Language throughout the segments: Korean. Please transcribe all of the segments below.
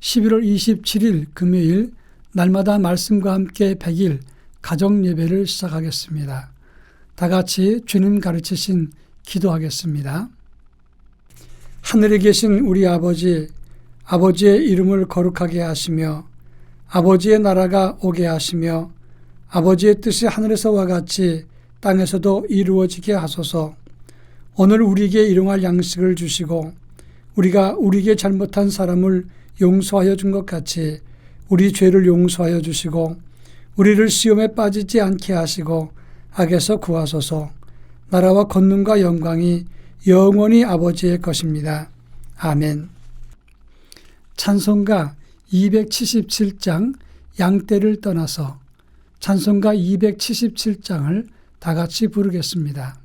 11월 27일 금요일 날마다 말씀과 함께 100일 가정 예배를 시작하겠습니다. 다 같이 주님 가르치신 기도하겠습니다. 하늘에 계신 우리 아버지, 아버지의 이름을 거룩하게 하시며 아버지의 나라가 오게 하시며 아버지의 뜻이 하늘에서와 같이 땅에서도 이루어지게 하소서. 오늘 우리에게 일용할 양식을 주시고 우리가 우리에게 잘못한 사람을 용서하여 준 것 같이 우리 죄를 용서하여 주시고 우리를 시험에 빠지지 않게 하시고 악에서 구하소서. 나라와 권능과 영광이 영원히 아버지의 것입니다. 아멘. 찬송가 277장 양떼를 떠나서 찬송가 277장을 다 같이 부르겠습니다.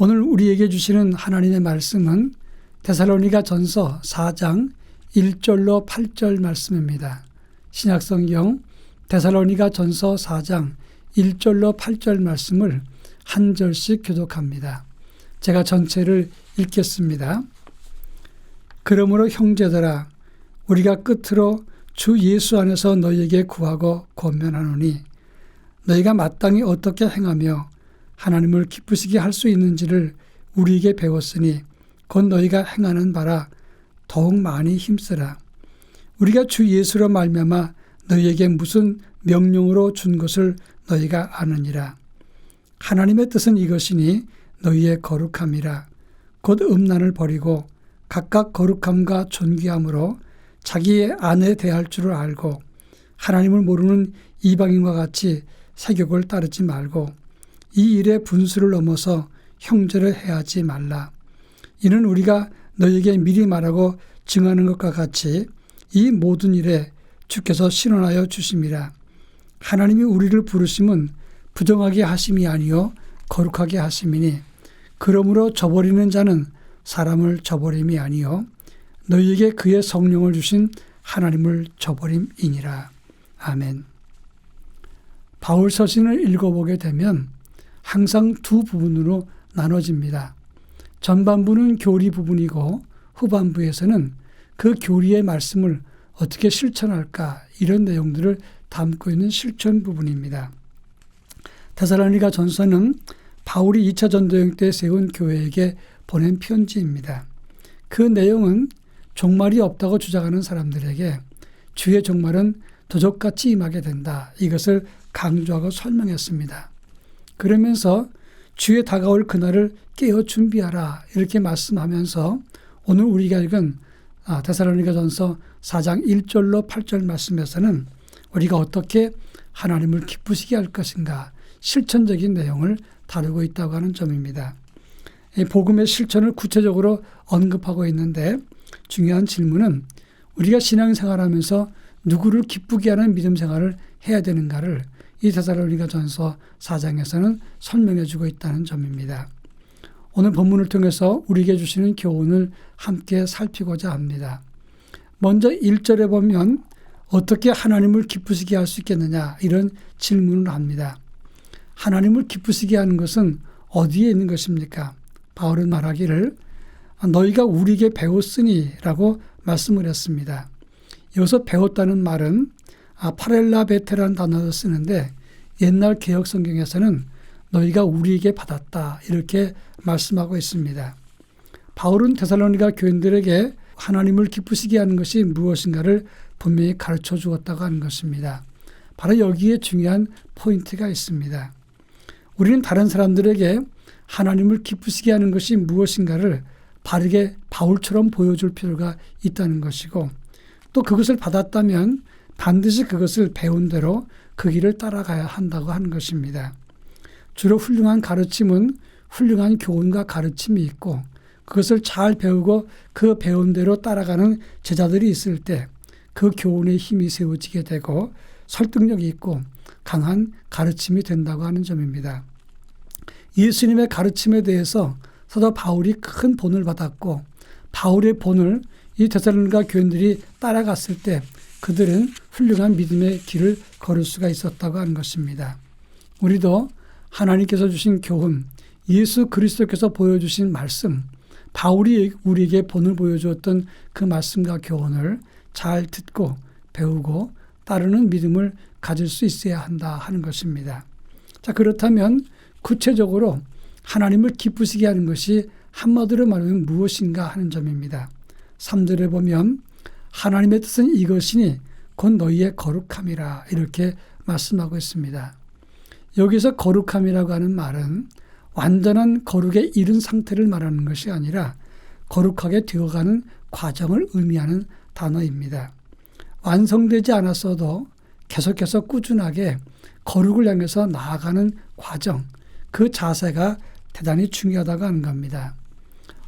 오늘 우리에게 주시는 하나님의 말씀은 데살로니가 전서 4장 1절로 8절 말씀입니다. 신약성경 데살로니가 전서 4장 1절로 8절 말씀을 한 절씩 교독합니다. 제가 전체를 읽겠습니다. 그러므로 형제들아 우리가 끝으로 주 예수 안에서 너희에게 구하고 권면하노니 너희가 마땅히 어떻게 행하며 하나님을 기쁘시게 할 수 있는지를 우리에게 배웠으니 곧 너희가 행하는 바라 더욱 많이 힘쓰라. 우리가 주 예수로 말미암아 너희에게 무슨 명령으로 준 것을 너희가 아느니라. 하나님의 뜻은 이것이니 너희의 거룩함이라 곧 음란을 버리고 각각 거룩함과 존귀함으로 자기의 아내 대할 줄을 알고 하나님을 모르는 이방인과 같이 세격을 따르지 말고 이 일의 분수를 넘어서 형제를 해하지 말라. 이는 우리가 너에게 미리 말하고 증하는 것과 같이 이 모든 일에 주께서 신원하여 주심이라. 하나님이 우리를 부르심은 부정하게 하심이 아니요 거룩하게 하심이니 그러므로 저버리는 자는 사람을 저버림이 아니요 너희에게 그의 성령을 주신 하나님을 저버림이니라. 아멘. 바울 서신을 읽어보게 되면 항상 두 부분으로 나눠집니다. 전반부는 교리 부분이고 후반부에서는 그 교리의 말씀을 어떻게 실천할까 이런 내용들을 담고 있는 실천 부분입니다. 데살로니가 전서는 바울이 2차 전도행 때 세운 교회에게 보낸 편지입니다. 그 내용은 종말이 없다고 주장하는 사람들에게 주의 종말은 도적같이 임하게 된다. 이것을 강조하고 설명했습니다. 그러면서 주의 다가올 그날을 깨어 준비하라. 이렇게 말씀하면서 오늘 우리가 읽은 아, 데살로니가 전서 4장 1절로 8절 말씀에서는 우리가 어떻게 하나님을 기쁘시게 할 것인가 실천적인 내용을 다루고 있다고 하는 점입니다. 이 복음의 실천을 구체적으로 언급하고 있는데 중요한 질문은 우리가 신앙생활하면서 누구를 기쁘게 하는 믿음 생활을 해야 되는가를 이 데살로니가 전서 4장에서는 설명해 주고 있다는 점입니다. 오늘 본문을 통해서 우리에게 주시는 교훈을 함께 살피고자 합니다. 먼저 1절에 보면 어떻게 하나님을 기쁘시게 할 수 있겠느냐 이런 질문을 합니다. 하나님을 기쁘시게 하는 것은 어디에 있는 것입니까? 바울은 말하기를 너희가 우리에게 배웠으니라고 말씀을 했습니다. 여기서 배웠다는 말은 아, 파렐라 베테라는 단어를 쓰는데 옛날 개혁 성경에서는 너희가 우리에게 받았다 이렇게 말씀하고 있습니다. 바울은 데살로니가 교인들에게 하나님을 기쁘시게 하는 것이 무엇인가를 분명히 가르쳐 주었다고 하는 것입니다. 바로 여기에 중요한 포인트가 있습니다. 우리는 다른 사람들에게 하나님을 기쁘시게 하는 것이 무엇인가를 바르게 바울처럼 보여줄 필요가 있다는 것이고 또 그것을 받았다면 반드시 그것을 배운 대로 그 길을 따라가야 한다고 하는 것입니다. 주로 훌륭한 가르침은 훌륭한 교훈과 가르침이 있고 그것을 잘 배우고 그 배운 대로 따라가는 제자들이 있을 때 그 교훈의 힘이 세워지게 되고 설득력이 있고 강한 가르침이 된다고 하는 점입니다. 예수님의 가르침에 대해서 사도 바울이 큰 본을 받았고 바울의 본을 이 데살로니가 교인들이 따라갔을 때 그들은 훌륭한 믿음의 길을 걸을 수가 있었다고 하는 것입니다. 우리도 하나님께서 주신 교훈, 예수 그리스도께서 보여주신 말씀, 바울이 우리에게 본을 보여주었던 그 말씀과 교훈을 잘 듣고 배우고 따르는 믿음을 가질 수 있어야 한다 하는 것입니다. 자, 그렇다면 구체적으로 하나님을 기쁘시게 하는 것이 한마디로 말하면 무엇인가 하는 점입니다. 3절에 보면 하나님의 뜻은 이것이니 곧 너희의 거룩함이라 이렇게 말씀하고 있습니다. 여기서 거룩함이라고 하는 말은 완전한 거룩에 이른 상태를 말하는 것이 아니라 거룩하게 되어가는 과정을 의미하는 단어입니다. 완성되지 않았어도 계속해서 꾸준하게 거룩을 향해서 나아가는 과정, 그 자세가 대단히 중요하다고 하는 겁니다.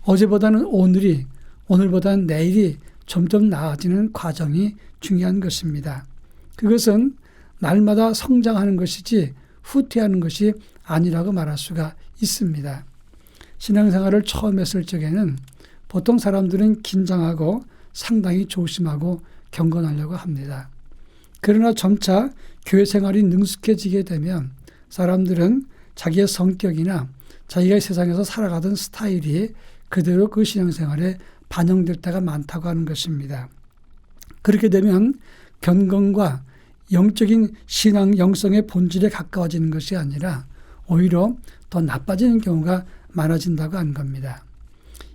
어제보다는 오늘이, 오늘보다는 내일이 점점 나아지는 과정이 중요한 것입니다. 그것은 날마다 성장하는 것이지 후퇴하는 것이 아니라고 말할 수가 있습니다. 신앙생활을 처음 했을 적에는 보통 사람들은 긴장하고 상당히 조심하고 경건하려고 합니다. 그러나 점차 교회 생활이 능숙해지게 되면 사람들은 자기의 성격이나 자기가 세상에서 살아가던 스타일이 그대로 그 신앙생활에 반영될 때가 많다고 하는 것입니다. 그렇게 되면 경건과 영적인 신앙 영성의 본질에 가까워지는 것이 아니라 오히려 더 나빠지는 경우가 많아진다고 하는 겁니다.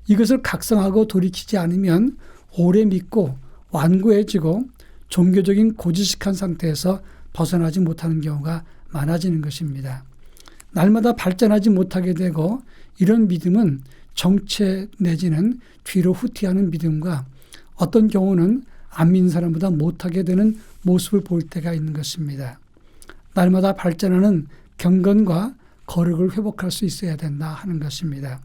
이것을 각성하고 돌이키지 않으면 오래 믿고 완고해지고 종교적인 고지식한 상태에서 벗어나지 못하는 경우가 많아지는 것입니다. 날마다 발전하지 못하게 되고 이런 믿음은 정체 내지는 뒤로 후퇴하는 믿음과 어떤 경우는 안 믿는 사람보다 못하게 되는 모습을 볼 때가 있는 것입니다. 날마다 발전하는 경건과 거룩을 회복할 수 있어야 된다 하는 것입니다.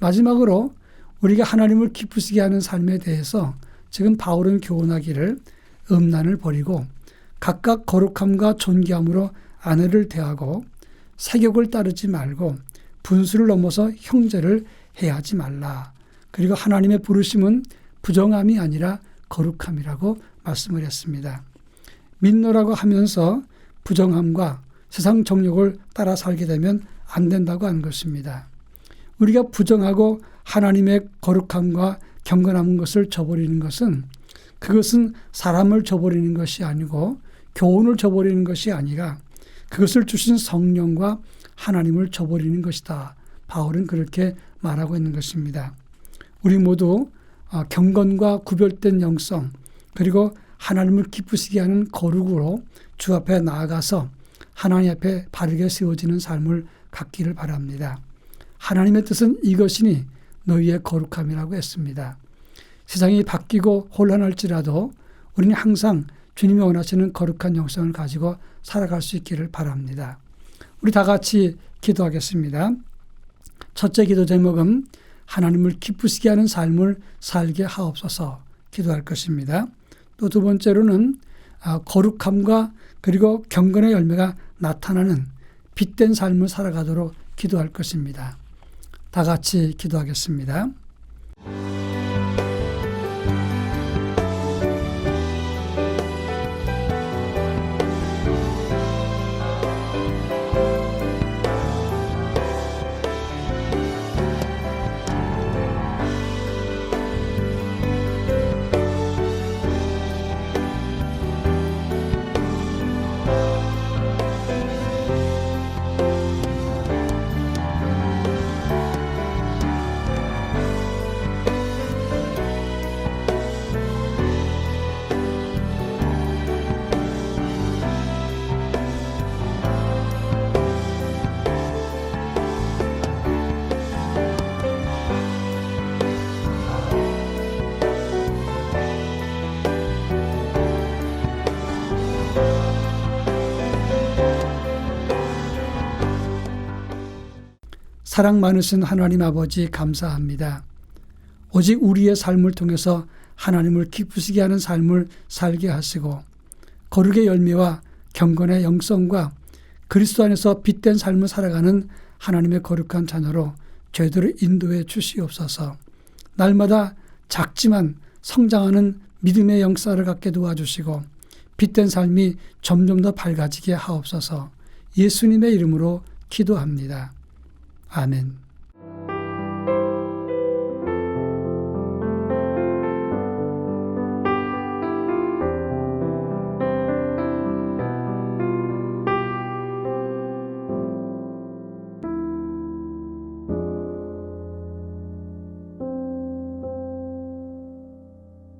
마지막으로 우리가 하나님을 기쁘시게 하는 삶에 대해서 지금 바울은 교훈하기를 음란을 버리고 각각 거룩함과 존귀함으로 아내를 대하고 세격을 따르지 말고 분수를 넘어서 형제를 해하지 말라. 그리고 하나님의 부르심은 부정함이 아니라 거룩함이라고 말씀을 했습니다. 믿노라고 하면서 부정함과 세상 정욕을 따라 살게 되면 안 된다고 하는 것입니다. 우리가 부정하고 하나님의 거룩함과 경건한 것을 저버리는 것은 그것은 사람을 저버리는 것이 아니고 교훈을 저버리는 것이 아니라 그것을 주신 성령과 하나님을 저버리는 것이다. 바울은 그렇게 말하고 있는 것입니다. 우리 모두 어, 경건과 구별된 영성 그리고 하나님을 기쁘시게 하는 거룩으로 주 앞에 나아가서 하나님 앞에 바르게 세워지는 삶을 갖기를 바랍니다. 하나님의 뜻은 이것이니 너희의 거룩함이라고 했습니다. 세상이 바뀌고 혼란할지라도 우리는 항상 주님이 원하시는 거룩한 영성을 가지고 살아갈 수 있기를 바랍니다. 우리 다 같이 기도하겠습니다. 첫째 기도 제목은 하나님을 기쁘시게 하는 삶을 살게 하옵소서 기도할 것입니다. 또 두 번째로는 아, 거룩함과 그리고 경건의 열매가 나타나는 빛된 삶을 살아가도록 기도할 것입니다. 다 같이 기도하겠습니다. 사랑 많으신 하나님 아버지 감사합니다. 오직 우리의 삶을 통해서 하나님을 기쁘시게 하는 삶을 살게 하시고 거룩의 열매와 경건의 영성과 그리스도 안에서 빛된 삶을 살아가는 하나님의 거룩한 자녀로 저희들을 인도해 주시옵소서. 날마다 작지만 성장하는 믿음의 영사를 갖게 도와주시고 빛된 삶이 점점 더 밝아지게 하옵소서. 예수님의 이름으로 기도합니다. 아멘.